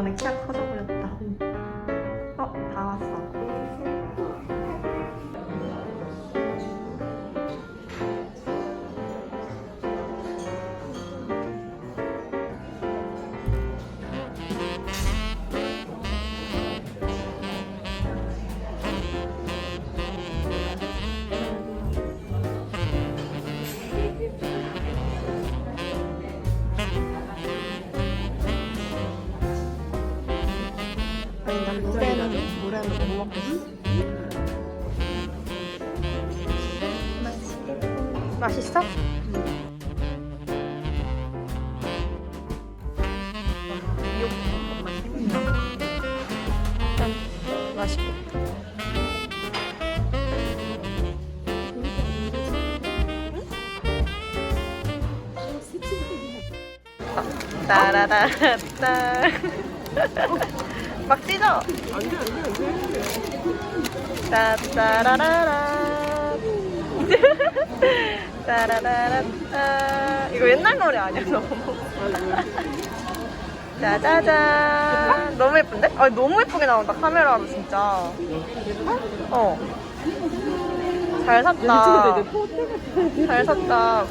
오늘 키가 커져버렸 따라라따 막 찢어 안돼 안돼 안돼 따따라라라. 따라라라따. 이거 옛날 노래 아니야 너무 짜자잔. 너무 예쁜데? 아니 너무 예쁘게 나온다 카메라로 진짜. 어. 잘 샀다. 잘 샀다.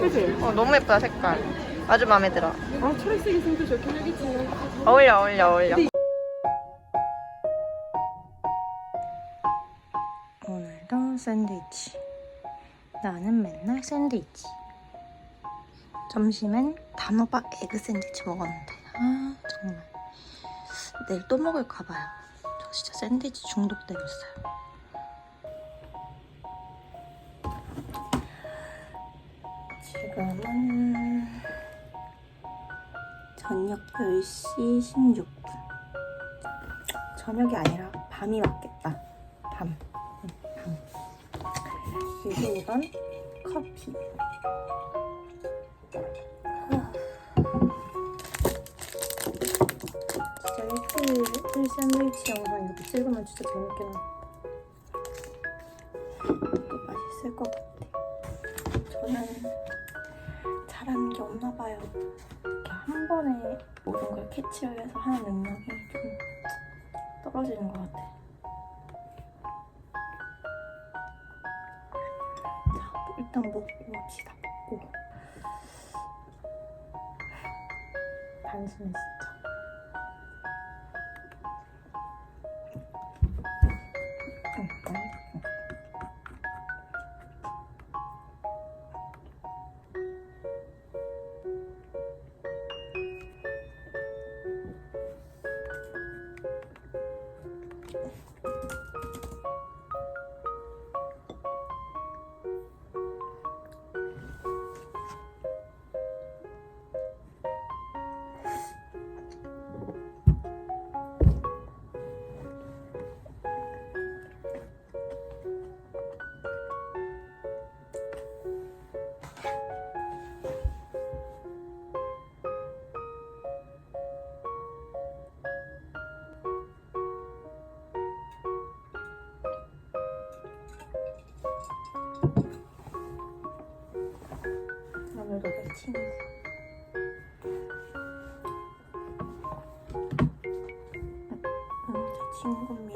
그치? 어 너무 예쁘다 색깔 아주 마음에 들어. 아 초록색이 생도 좋긴 하겠지. 어울려 어울려 어울려. 오늘도 샌드위치. 나는 맨날 샌드위치. 점심엔 단호박 에그 샌드위치 먹었는데. 아 정말. 내일 또 먹을까 봐요. 저 진짜 샌드위치 중독되고 있어요. 지금은 저녁 10시 16분. 저녁이 아니라 밤이 맞겠다. 밤. 응, 밤. 그리고 이건 커피. 하. 진짜 일주일 일 샌드위치 영상 이렇게 찍으면 진짜 재밌겠네. 또 맛있을 것 같아. 저는 잘하는 게 없나 봐요. 한 번에 모든 걸 캐치를 해서 하는 능력이 좀 떨어지는 것 같아. 자, 일단 먹고 합시다. 먹고. 단순해 진 친구. 응, 제 친구입니다.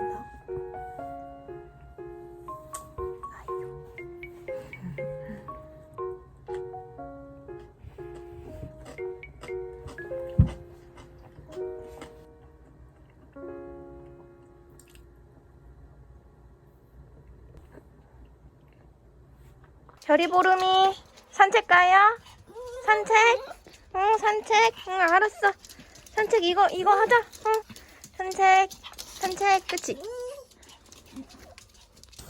별이보름이 산책 가요? 산책? 응 산책 응 알았어 산책 이거 이거 하자 응 산책 산책 끝이.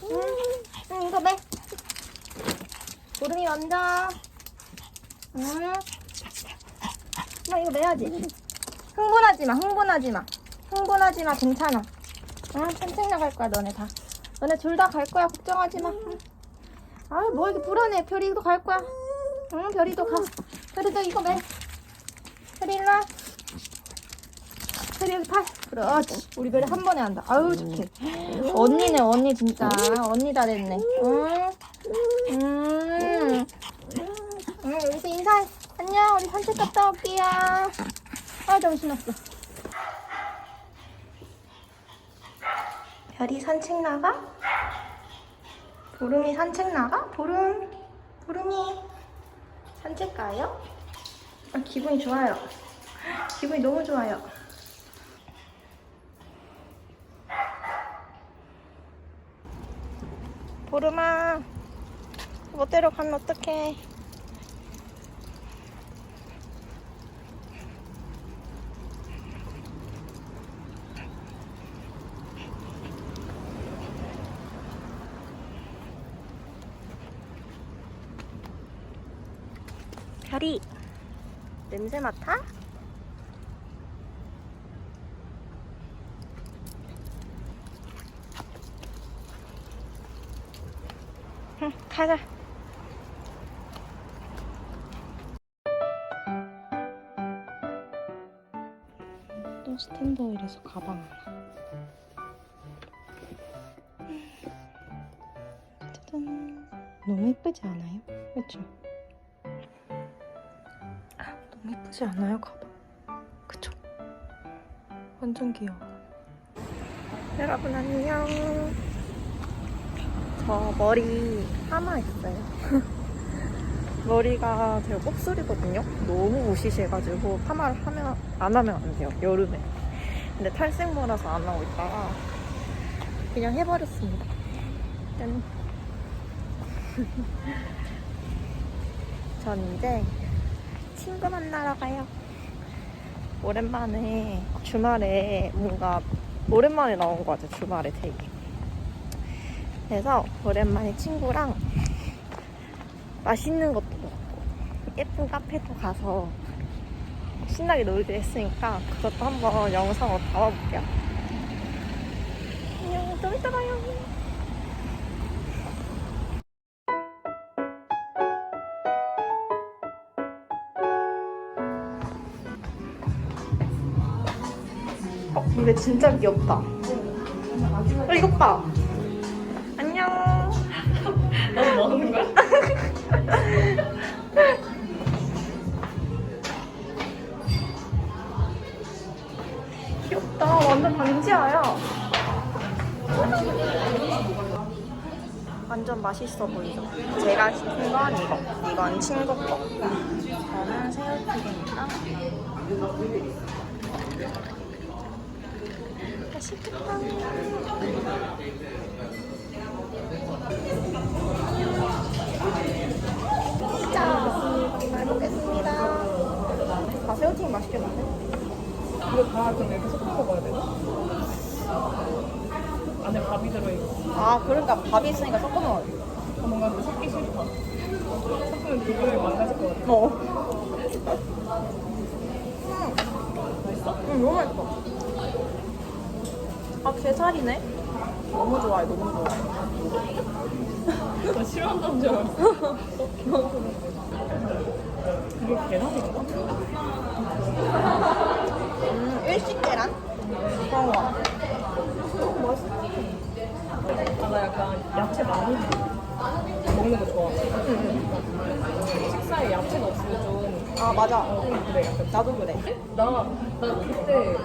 응, 응, 이거 매. 구름이 먼저. 응. 엄마 이거 매야지. 흥분하지 마, 흥분하지 마. 흥분하지 마, 괜찮아. 응, 산책 나갈 거야, 너네 다. 너네 둘 다 갈 거야, 걱정하지 마. 응. 아유, 뭐 이렇게 불안해. 별이도 갈 거야. 응, 별이도 가. 별이도 이거 매. 별이 일로 와. 별이 여기 팔. 그렇지. 우리 별이 한 번에 한다. 아유, 좋게. 언니네, 언니 진짜. 언니 다 됐네. 응. 음. 응, 여기서 인사해. 안녕, 우리 산책 갔다 올게요. 아, 정신없어. 별이 산책 나가? 보름이 산책 나가? 보름, 보름이 산책 가요? 아, 기분이 좋아요. 기분이 너무 좋아요. 보름아, 못 데려가면 어떡해. 별이 냄새 맡아? 응, 가자. 또 스탠드오일에서 가방 하나. 짜잔. 너무 예쁘지 않아요? 그렇죠? 너무 예쁘지 않아요, 가방? 그쵸? 완전 귀여워. 여러분 안녕. 저 머리 하나 있어요. 머리가 제가 곱슬이거든요. 너무 무시시해가지고 파마를 하면 안 하면 안 돼요. 여름에. 근데 탈색모라서 안 하고 있다가 그냥 해버렸습니다. 짠. 전 이제 친구 만나러 가요. 오랜만에 주말에 뭔가 오랜만에 나온 거 같아 주말에 되게. 그래서 오랜만에 친구랑 맛있는 것도 먹고 예쁜 카페도 가서 신나게 놀기로 했으니까 그것도 한번 영상으로 담아볼게요. 안녕, 좀 이따 봐요. 근데 진짜 귀엽다. 어, 이것 봐. 안녕. 너 먹는 거야? 귀엽다. 완전 반지하야. 완전 맛있어 보이죠? 제가 시킨 건 이거. 이건 친구 거. 저는 새우튀김이랑. 맛있겠다. 자, 잘 먹겠습니다. 아, 새우튀김 맛있겠는데? 이거 다 그럼 이렇게 섞어 먹어야 되나? 안에 밥이 들어있고 아, 그러니까 밥이 있으니까 섞어 먹어야 돼. 아, 뭔가 근데 섞기 싫다 섞으면 누구를 만나질 것 같아 어. 맛있어? 응, 너무 맛있어. 아, 게살이네? 너무 좋아해, 너무 좋아해. 나 싫어한다는 줄 알았어 이게 계란인가? 음, 일식 계란? 그런 거. 아, 나 약간 야채 많이 먹는 거 좋아 식사에 야채가 없으면 좀 아, 맞아. 어, 그래 약간 나도 그래. 나, 나 그때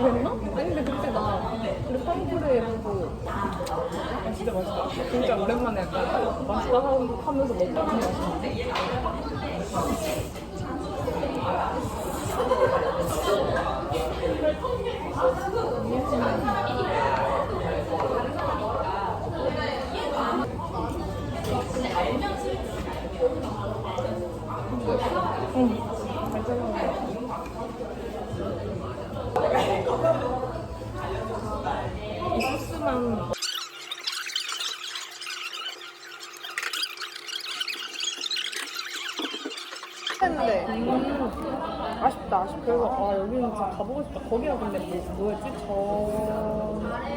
그랬나? 아니 근데 그때 나 빵프레 보고 아 진짜 맛있다 진짜 오랜만에 약간 맛있다 하면서 먹다 보니 맛있는데 응. 잘 잘라 이 소스만 했는데 음, 아쉽다 아쉽다 그래서 아 여기는 진짜 가보고 싶다 거기가 근데 뭐, 뭐였지? 저...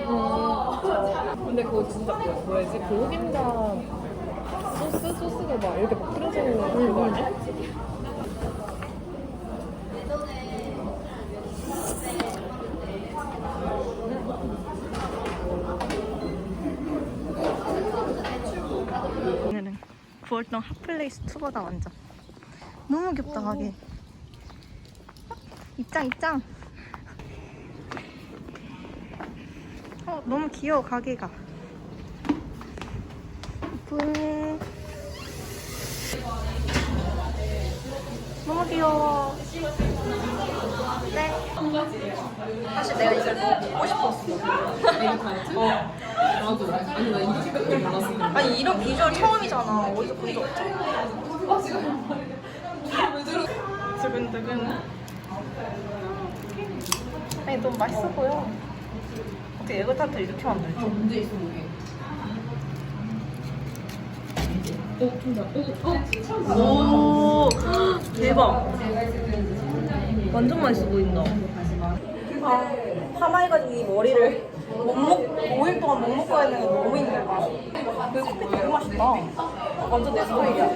저... 근데 그거 진짜 뭐야 뭐였지? 그 흑임자 소스? 소스가 막 이렇게 막 뿌려져 있는 그거 아니야? 오늘은 9월동 핫플레이스 투어다 완전 너무 귀엽다 가게. 입장 입장. 어 너무 귀여워 가게가. 예쁘네. 너무 귀여워. 네. 사실 내가 이걸 보고 싶었어. 나도. 아니 나 이렇게밖에 몰랐어 아니 이런 비주얼 처음이잖아. 어디서 본 적 없잖아 두근두근 아니 너무 맛있어 보여. 어떻게 에그타르트 이렇게 만들지? 문제 있어 이게 어, 진짜. 어, 오 대박. 완전 맛있어 보인다. 아 파마해가지고 이 머리를 못 먹, 5일 동안 못 먹고 있는 게 너무 힘들다. 근데 커피 되게 맛있다. 완전 내 스타일이야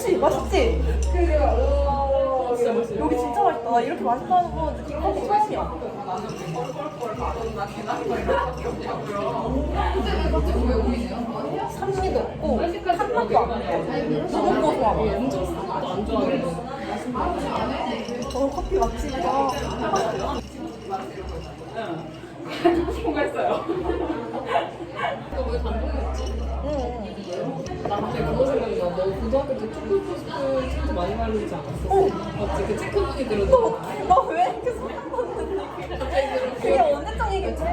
그치? 맛있지? 여기 진짜 맛있다 나 이렇게 맛있다는 거 느낀 커피 처음이야 산미도 없고 탄맛도 안 나고 너무 고소하다 엄청 스타도 안 좋아하는데. 어 커피 맛집이다 통했어요. 너왜 감동이었지? 응. 나 갑자기 그거 생각나. 너 고등학교 때 축구 포스트 체크 많이 말리지 않았어? 맞지? 그 체크북이 들어도 너왜 이렇게 소름 돋는데? 그게 언제적 얘기지?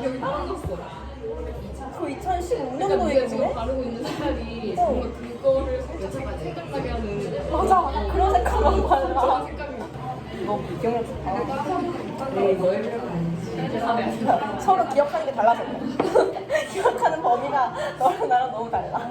기억이 떨어졌어. 그 그러니까 2015년도 네가 지금? 바르고 있는 색깔이 어. 뭔가 그거를 살짝 생각나게 하는 맞아 맞아 그런 색깔만 발라 그런 색감이 너 기억력 좋다 네, 너의. 서로 기억하는 게 달라서 그래. 기억하는 범위가 너랑 나랑 너무 달라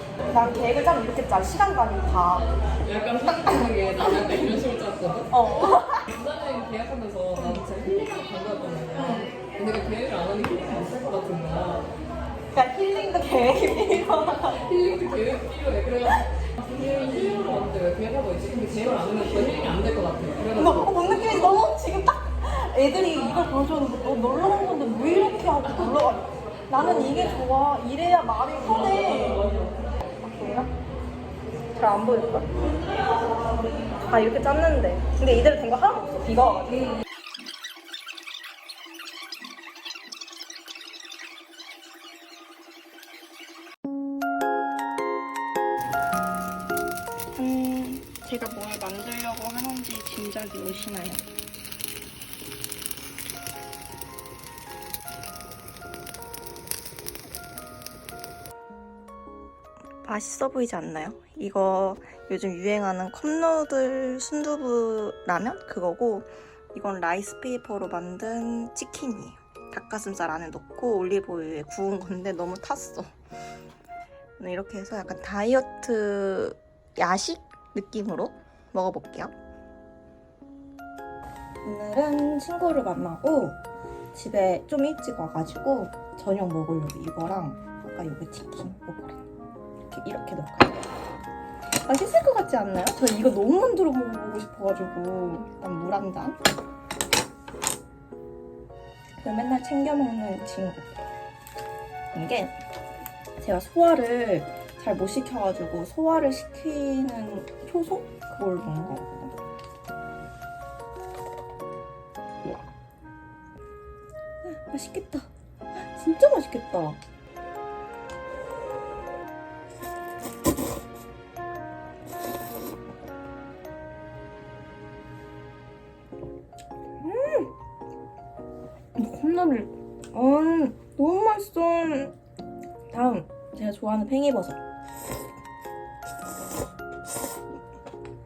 난 계획을 짜면 이렇게 짜 시간감이 다 약간 딱딱하게 나 약간 이런 식으로 짰거든? 어. 부산여행 계약하면서 나는 진짜 힐링하고 간다던 거야. 근데 내가 계획을 안 하니 힐링이 없을 것 같은 거야. 그러니까 힐링도 계획이 필요하다. 힐링도 계획 필요해. 그래가지고 분명히 힐링을 하는데 왜 계획하고 있지? 근데 계획을 안 하면 더 힐링이 안 될 것 같아. 그래가지고 너뭔 느낌인지 너무 지금 딱 애들이 이걸 보여줬는데 너 놀러 간 건데 왜 이렇게 하고 놀러 가? 나는 이게 좋아. 이래야 말이 편해. 잘 안 보일까? 아 이렇게 짰는데. 근데 이대로 된 거 하나도 없어. 비가 와가지고. 음, 제가 뭘 만들려고 하는지 짐작이 오시나요? 맛있어 보이지 않나요? 이거 요즘 유행하는 컵누들 순두부 라면 그거고 이건 라이스 페이퍼로 만든 치킨이에요. 닭가슴살 안에 넣고 올리브오일에 구운 건데 너무 탔어. 오늘 이렇게 해서 약간 다이어트 야식 느낌으로 먹어볼게요. 오늘은 친구를 만나고 집에 좀 일찍 와가지고 저녁 먹으려고 이거랑 아까 요거 치킨 먹으래. 이렇게 이렇게 넣을 거예요. 맛있을 것 같지 않나요? 저 이거 너무 만들어 먹어보고 싶어가지고 일단 물 한 잔. 그 맨날 챙겨 먹는 친구. 이게 제가 소화를 잘 못 시켜가지고 소화를 시키는 효소 그걸 넣은 거거든요. 맛있겠다. 진짜 맛있겠다. 음! 컵라면, 음, 너무 맛있어. 다음, 제가 좋아하는 팽이버섯.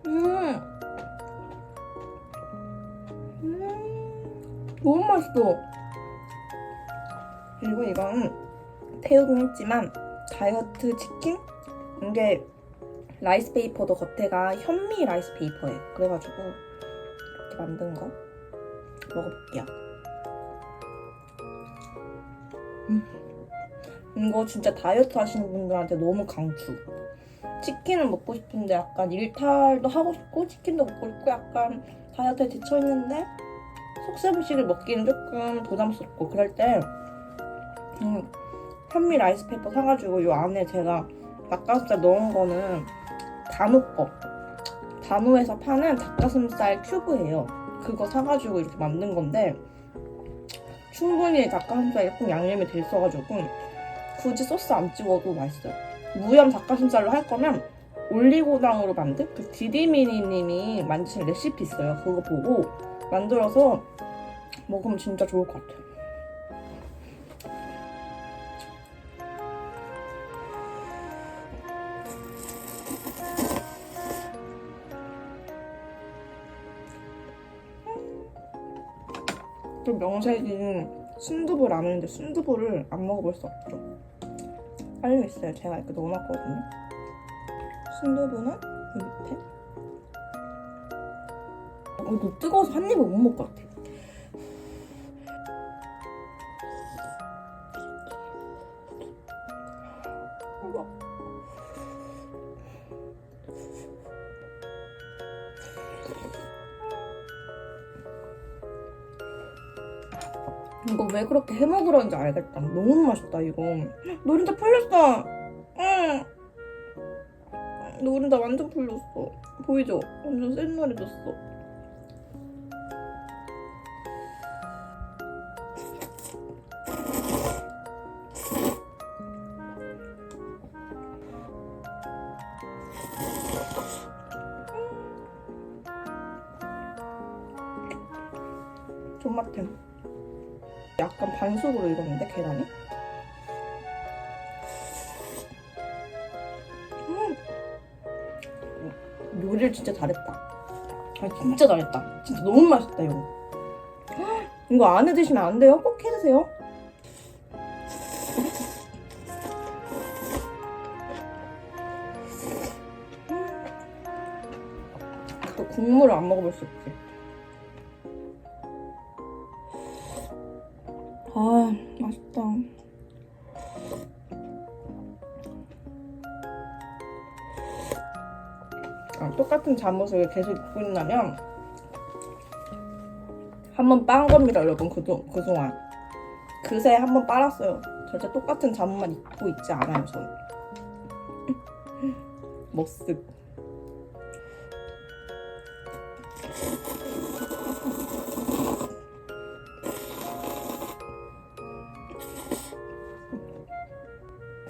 음, 음, 너무 맛있어. 그리고 이건 태우긴 했지만 다이어트 치킨? 이게 라이스 페이퍼도 겉에가 현미 라이스 페이퍼예요. 그래가지고 이렇게 만든 거 먹어볼게요. 음. 이거 진짜 다이어트 하시는 분들한테 너무 강추. 치킨은 먹고 싶은데 약간 일탈도 하고 싶고 치킨도 먹고 싶고 약간 다이어트에 지쳐 있는데 속세부식을 먹기는 조금 부담스럽고 그럴 때 음, 현미 라이스 페이퍼 사가지고 이 안에 제가 닭가슴살 넣은 거는 단호 거 단호에서 파는 닭가슴살 큐브예요 그거 사가지고 이렇게 만든 건데 충분히 닭가슴살에 조금 양념이 돼 있어가지고 굳이 소스 안 찍어도 맛있어요. 무염 닭가슴살로 할 거면 올리고당으로 만든 그 디디미니님이 만드신 레시피 있어요. 그거 보고 만들어서 먹으면 진짜 좋을 것 같아요 또 명색인 순두부 라면인데 순두부를 안 먹어볼 수 없죠. 알려 있어요. 제가 이렇게 넣어놨거든요. 순두부는 이 밑에. 어, 이거 뜨거워서 한 입을 못것 이거 왜 그렇게 해먹으라는지 알겠다. 너무 맛있다, 이거. 노른자 풀렸어! 응! 노른자 완전 풀렸어. 보이죠? 완전 센 노래 줬어. 요리를 진짜 잘했다. 아 진짜 잘했다. 진짜 너무 맛있다 이거. 헉, 이거 안 해 드시면 안 돼요. 꼭 해 드세요. 그 국물을 안 먹어볼 수 없지. 똑같은 잠옷을 계속 입고 있나면 한 번 빤 겁니다, 여러분. 그동, 그동안. 그새 한 번 빨았어요. 절대 똑같은 잠옷만 입고 있지 않아요, 저는. 머쓱.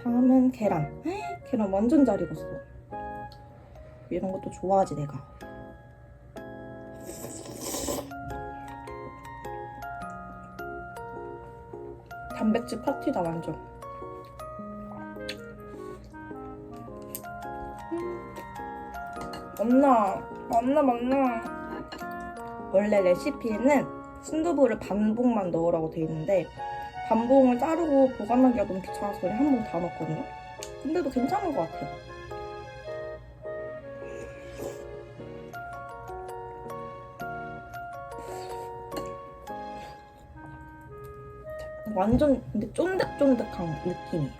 다음은 계란. 계란 완전 잘 익었어. 이런 것도 좋아하지 내가. 단백질 파티다 완전. 음. 맞나? 맞나 맞나? 원래 레시피에는 순두부를 반봉만 넣으라고 돼 있는데 반봉을 자르고 보관하기가 너무 귀찮아서 그냥 한 봉 다 넣었거든요. 근데도 괜찮은 것 같아요. 완전 근데 쫀득쫀득한 느낌이에요.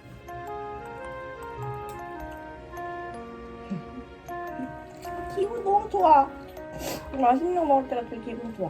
기분 너무 좋아. 맛있는 거 먹을 때가 되게 기분 좋아.